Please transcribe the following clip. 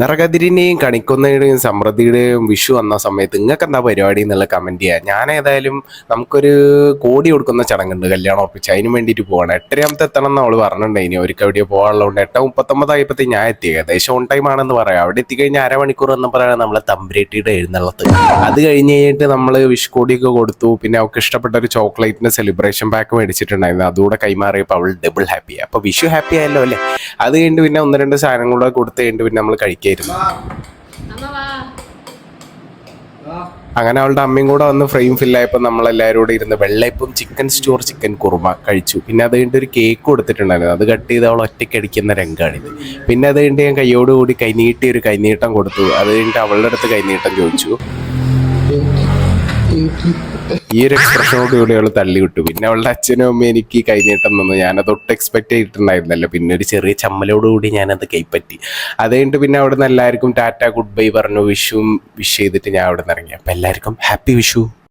നിറകതിരിന്റെയും കണിക്കുന്നതിനെയും സമൃദ്ധിയുടെയും വിഷു വന്ന സമയത്ത് നിങ്ങൾക്ക് എന്താ പരിപാടി എന്നുള്ള കമന്റ് ചെയ്യാം. ഞാൻ ഏതായാലും നമുക്കൊരു കോടി കൊടുക്കുന്ന ചടങ്ങുണ്ട് കല്യാണം ഒപ്പിച്ച് അതിന് വേണ്ടിയിട്ട് പോവാണ്. എട്ടരയാമത്തെ എത്തണം എന്ന് അവൾ പറഞ്ഞിട്ടുണ്ടായിനി അവർക്ക് അവിടെ പോകാനുള്ളതുകൊണ്ട് എട്ട് മുപ്പത്തൊമ്പതായപ്പോഴത്തേ ഞാൻ എത്തി ഏകദേശം ഓൺ ടൈം ആണെന്ന് പറയാം. അവിടെ എത്തിക്കഴിഞ്ഞാൽ അരമണിക്കൂർ എന്ന് പറയാൻ നമ്മളെ തമ്പരേട്ടിയുടെ എഴുന്നള്ളത്ത്. അത് കഴിഞ്ഞ് കഴിഞ്ഞിട്ട് നമ്മൾ വിഷ് കോടിയൊക്കെ കൊടുത്തു. പിന്നെ അവൾക്ക് ഇഷ്ടപ്പെട്ട ഒരു ചോക്ലേറ്റിന്റെ സെലിബ്രേഷൻ പാക്ക് മേടിച്ചിട്ടുണ്ടായിരുന്നു. അതുകൂടെ കൈമാറിയപ്പോൾ അവൾ ഡബിൾ ഹാപ്പി അപ്പോൾ വിഷു ഹാപ്പി ആയല്ലോ അല്ലേ? അത് കഴിഞ്ഞിട്ട് പിന്നെ ഒന്ന് രണ്ട് സാധനങ്ങളൂടെ കൂടെ കൊടുത്ത് കഴിഞ്ഞിട്ട് പിന്നെ നമ്മൾ കഴിക്കായിരുന്നു അമ്മ വാ. അങ്ങനെ അവളുടെ അമ്മയും കൂടെ വന്ന് ഫ്രെയിം ഫില്ലായപ്പോൾ നമ്മളെല്ലാവരും കൂടെ ഇരുന്ന് വെള്ളയപ്പം ചിക്കൻ സ്റ്റോർ ചിക്കൻ കുറുമ കഴിച്ചു. പിന്നെ അത് കഴിഞ്ഞിട്ട് ഒരു കേക്ക് കൊടുത്തിട്ടുണ്ടായിരുന്നു. അത് കട്ട് ചെയ്ത് അവൾ ഒറ്റയ്ക്ക് അടിക്കുന്ന രംഗമാണിത് പിന്നെ അത് കഴിഞ്ഞിട്ട് ഞാൻ കൈയോടുകൂടി കൈനീട്ടി ഒരു കൈനീട്ടം കൊടുത്തു. അത് കഴിഞ്ഞിട്ട് അവളുടെ അടുത്ത് കൈനീട്ടം ചോദിച്ചു. ഈ ഒരു എക്സ്പ്രഷനോട് കൂടി അവൾ തള്ളി വിട്ടു പിന്നെ അവളുടെ അച്ഛനും അമ്മയും എനിക്ക് കൈനീട്ടം തന്നു. ഞാനത് ഒട്ടും എക്സ്പെക്ട് ചെയ്തിട്ടുണ്ടായിരുന്നല്ലോ. പിന്നെ ഒരു ചെറിയ ചമ്മലോട് കൂടി ഞാനത് കൈപ്പറ്റി. അത് കഴിഞ്ഞിട്ട് പിന്നെ അവിടെ നിന്ന് എല്ലാവർക്കും ടാറ്റ ഗുഡ് ബൈ പറഞ്ഞു. വിഷുവും വിഷ് ചെയ്തിട്ട് ഞാൻ അവിടെ നിന്ന് ഇറങ്ങി. അപ്പം എല്ലാവർക്കും ഹാപ്പി വിഷു.